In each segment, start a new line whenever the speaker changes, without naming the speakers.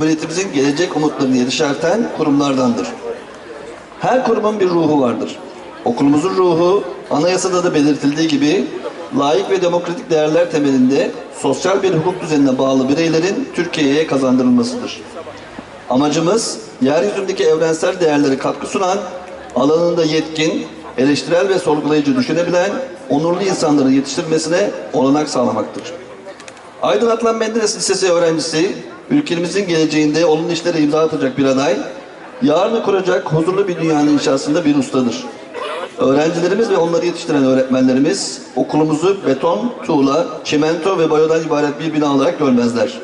Cumhuriyetimizin gelecek umutlarını yeşerten kurumlardandır. Her kurumun bir ruhu vardır. Okulumuzun ruhu anayasada da belirtildiği gibi layık ve demokratik değerler temelinde sosyal bir hukuk düzenine bağlı bireylerin Türkiye'ye kazandırılmasıdır. Amacımız yeryüzündeki evrensel değerlere katkı sunan, alanında yetkin, eleştirel ve sorgulayıcı düşünebilen, onurlu insanların yetiştirilmesine olanak sağlamaktır. Aydın Atlan Menderes Lisesi öğrencisi, ülkemizin geleceğinde olumlu işlere imza atacak bir aday, yarını kuracak huzurlu bir dünyanın inşasında bir ustadır. Öğrencilerimiz ve onları yetiştiren öğretmenlerimiz okulumuzu beton, tuğla, çimento ve bayodan ibaret bir bina olarak görmezler.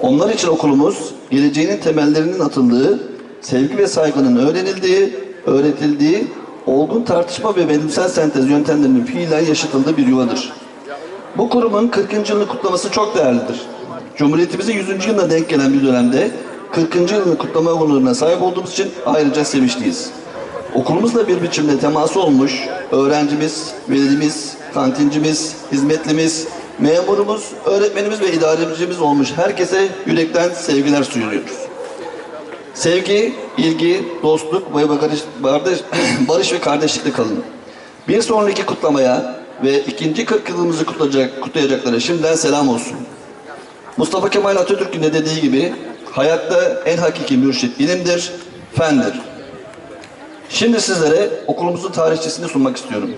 Onlar için okulumuz geleceğinin temellerinin atıldığı, sevgi ve saygının öğrenildiği, öğretildiği, olgun tartışma ve bilimsel sentez yöntemlerinin fiilen yaşatıldığı bir yuvadır. Bu kurumun 40. yılını kutlaması çok değerlidir. Cumhuriyetimizin 100. yılına denk gelen bir dönemde 40. yılını kutlama onuruna sahip olduğumuz için ayrıca sevinçliyiz. Okulumuzla bir biçimde teması olmuş öğrencimiz, velimiz, kantincimiz, hizmetlimiz, memurumuz, öğretmenimiz ve idarecimiz olmuş herkese yürekten sevgiler sunuyoruz. Sevgi, ilgi, dostluk ve barış, barış, ve kardeşlikle kalın. Bir sonraki kutlamaya ve ikinci 40 yılımızı kutlayacak, kutlayacaklara şimdiden selam olsun. Mustafa Kemal Atatürk'ün de dediği gibi hayatta en hakiki mürşit ilimdir, fendir. Şimdi sizlere okulumuzun tarihçesini sunmak istiyorum.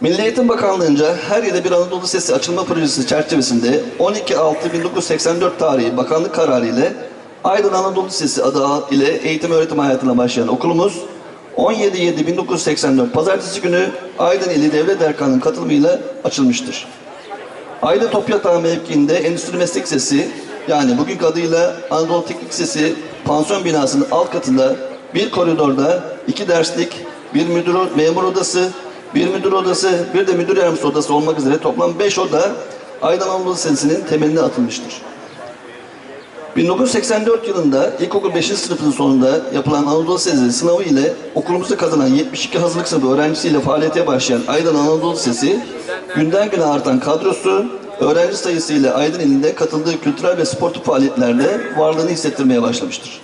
Milli Eğitim Bakanlığı'nca her yerde bir Anadolu Lisesi açılma projesi çerçevesinde 12.6.1984 tarihi bakanlık kararı ile Aydın Anadolu Lisesi adı ile eğitim öğretim hayatına başlayan okulumuz 17.7.1984 Pazartesi günü Aydın ili Devlet Erkanı'nın katılımıyla açılmıştır. Aydın Topyatağı mevkiinde Endüstri Meslek Lisesi yani bugünkü adıyla Anadolu Teknik Lisesi pansiyon binasının alt katında bir koridorda iki derslik, bir müdür memur odası, bir müdür odası, bir de müdür yardımcısı odası olmak üzere toplam beş oda Aydın Anadolu Lisesi'nin temeline atılmıştır. 1984 yılında ilkokul 5. sınıfın sonunda yapılan Anadolu Lisesi sınavı ile okulumuzu kazanan 72 hazırlık sınıfı öğrencisiyle faaliyete başlayan Aydın Anadolu Lisesi, günden güne artan kadrosu, öğrenci sayısıyla Aydın ilinde katıldığı kültürel ve sportif faaliyetlerde varlığını hissettirmeye başlamıştır.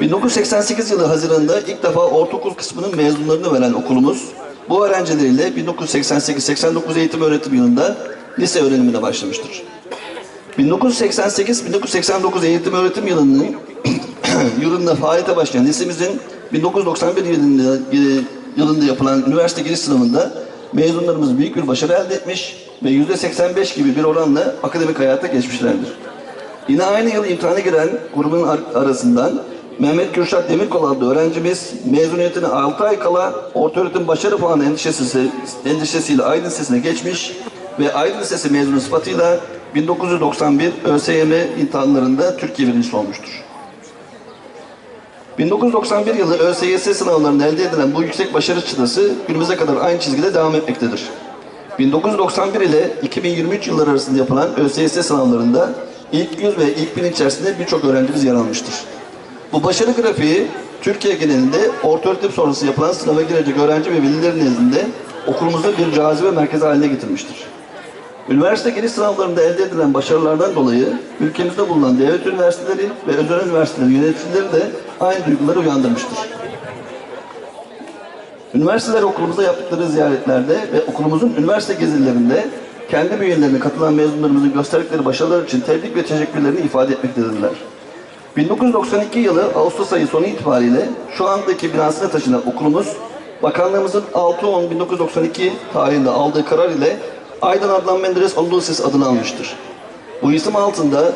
1988 yılı Haziran'da ilk defa ortaokul kısmının mezunlarını veren okulumuz, bu öğrencileriyle 1988-89 eğitim öğretim yılında lise öğrenimine başlamıştır. 1988-1989 eğitim öğretim yılının yılında faaliyete başlayan lisemizin 1991 yılında, yılında yapılan üniversite giriş sınavında mezunlarımız büyük bir başarı elde etmiş ve %85 gibi bir oranla akademik hayata geçmişlerdir. Yine aynı yıl imtihana giren grubun ar- arasından Mehmet Kürşat Demirkol adlı öğrencimiz mezuniyetine 6 ay kala ortaöğretim başarı puanı endişesi, endişesiyle Aydın Lisesi'ne geçmiş ve Aydın Lisesi mezunu sıfatıyla 1991 ÖSYM imtihanlarında Türkiye birincisi olmuştur. 1991 yılı ÖSYS sınavlarında elde edilen bu yüksek başarı çıtası günümüze kadar aynı çizgide devam etmektedir. 1991 ile 2023 yılları arasında yapılan ÖSYS sınavlarında ilk 100 ve ilk 1000 içerisinde birçok öğrencimiz yer almıştır. Bu başarı grafiği Türkiye genelinde ortaöğretim sonrası yapılan sınava girecek öğrenci ve velilerin nezdinde okulumuzda bir cazibe merkezi haline getirmiştir. Üniversite giriş sınavlarında elde edilen başarılardan dolayı ülkemizde bulunan devlet üniversiteleri ve özel üniversitelerin yöneticileri de aynı duyguları uyandırmıştır. Üniversiteler okulumuza yaptıkları ziyaretlerde ve okulumuzun üniversite gezilerinde kendi bünyelerine katılan mezunlarımızın gösterdikleri başarılar için tebrik ve teşekkürlerini ifade etmektedirler. 1992 yılı Ağustos ayı sonu itibariyle şu andaki binasına taşınan okulumuz, bakanlığımızın 6-10-1992 tarihinde aldığı karar ile Aydın Adnan Menderes Anadolu adını almıştır. Bu isim altında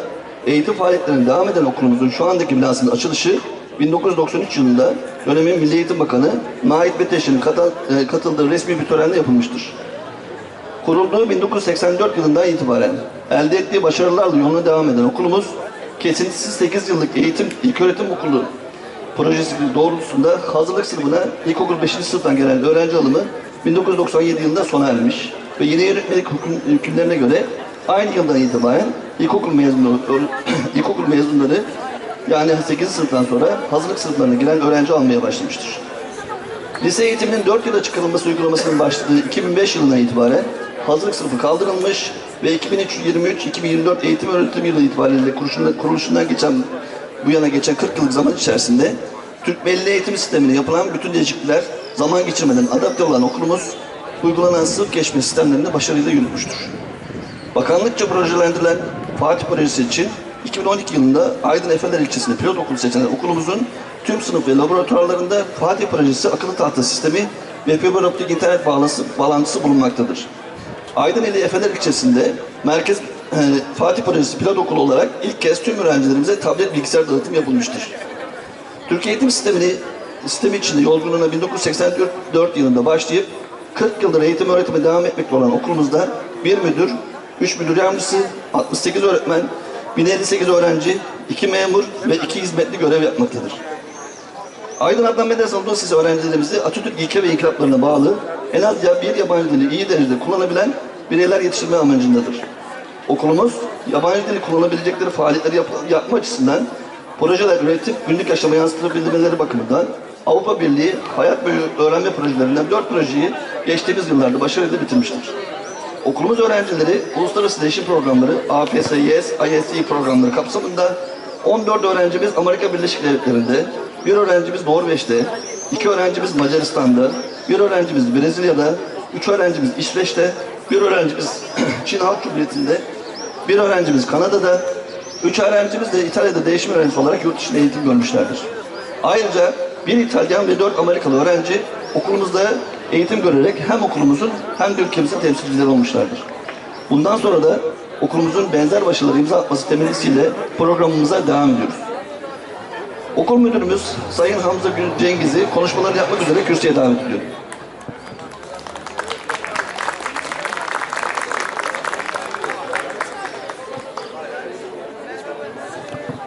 eğitim faaliyetlerine devam eden okulumuzun şu andaki binasının açılışı 1993 yılında dönemin Milli Eğitim Bakanı Nait Beteş'in e, katıldığı resmi bir törenle yapılmıştır. Kurulduğu 1984 yılından itibaren elde ettiği başarılarla yoluna devam eden okulumuz kesintisiz 8 yıllık eğitim ilköğretim okulu projesi doğrultusunda hazırlık sınıfına ilkokul 5. sınıftan gelen öğrenci alımı 1997 yılında sona ermiş ve yeni yönetmelik hüküm- hükümlerine göre aynı yıldan itibaren ilkokul mezunu ilkokul mezunları yani 8. sınıftan sonra hazırlık sınıflarına giren öğrenci almaya başlamıştır. Lise eğitiminin 4 yıla çıkarılması uygulamasının başladığı 2005 yılına itibaren hazırlık sınıfı kaldırılmış ve 2023-2024 eğitim öğretim yılı itibariyle kuruluşundan, kuruluşundan geçen bu yana geçen 40 yıllık zaman içerisinde Türk Milli Eğitim Sistemi'ne yapılan bütün değişiklikler zaman geçirmeden adapte olan okulumuz uygulanan sınıf geçme sistemlerinde başarıyla yürütmüştür. Bakanlıkça projelendirilen Fatih Projesi için 2012 yılında Aydın Efeler ilçesinde pilot okul seçilen okulumuzun tüm sınıf ve laboratuvarlarında Fatih Projesi akıllı tahta sistemi ve fiber optik internet bağlantısı, bağlantısı bulunmaktadır. Aydın ili Efeler ilçesinde Merkez e, Fatih Projesi pilot okulu olarak ilk kez tüm öğrencilerimize tablet bilgisayar dağıtım yapılmıştır. Türkiye eğitim sistemini sistemi içinde yolculuğuna 1984 yılında başlayıp 40 yıldır eğitim öğretime devam etmekte olan okulumuzda bir müdür, 3 müdür yardımcısı, 68 öğretmen, 1058 öğrenci, 2 memur ve 2 hizmetli görev yapmaktadır. Aydın Adnan Menderes Anadolu Lisesi öğrencilerimizi Atatürk ilke ve inkılaplarına bağlı en az ya bir yabancı dili iyi derecede kullanabilen bireyler yetiştirme amacındadır. Okulumuz yabancı dili kullanabilecekleri faaliyetleri yap- yapma açısından projeler üretip günlük yaşama yansıtılabilmeleri bakımından Avrupa Birliği hayat boyu öğrenme projelerinden 4 projeyi geçtiğimiz yıllarda başarıyla bitirmiştir. Okulumuz öğrencileri uluslararası değişim programları, AFS, YES, ISE programları kapsamında 14 öğrencimiz Amerika Birleşik Devletleri'nde, bir öğrencimiz Norveç'te, iki öğrencimiz Macaristan'da, bir öğrencimiz Brezilya'da, üç öğrencimiz İsveç'te, bir öğrencimiz Çin Halk Cumhuriyeti'nde, bir öğrencimiz Kanada'da, üç öğrencimiz de İtalya'da değişim öğrencisi olarak yurt dışında eğitim görmüşlerdir. Ayrıca bir İtalyan ve dört Amerikalı öğrenci okulumuzda eğitim görerek hem okulumuzun hem de ülkemizin temsilcileri olmuşlardır. Bundan sonra da okulumuzun benzer başarıları imza atması temennisiyle programımıza devam ediyoruz. Okul müdürümüz Sayın Hamza Gül Cengiz'i konuşmaları yapmak üzere kürsüye davet ediyorum.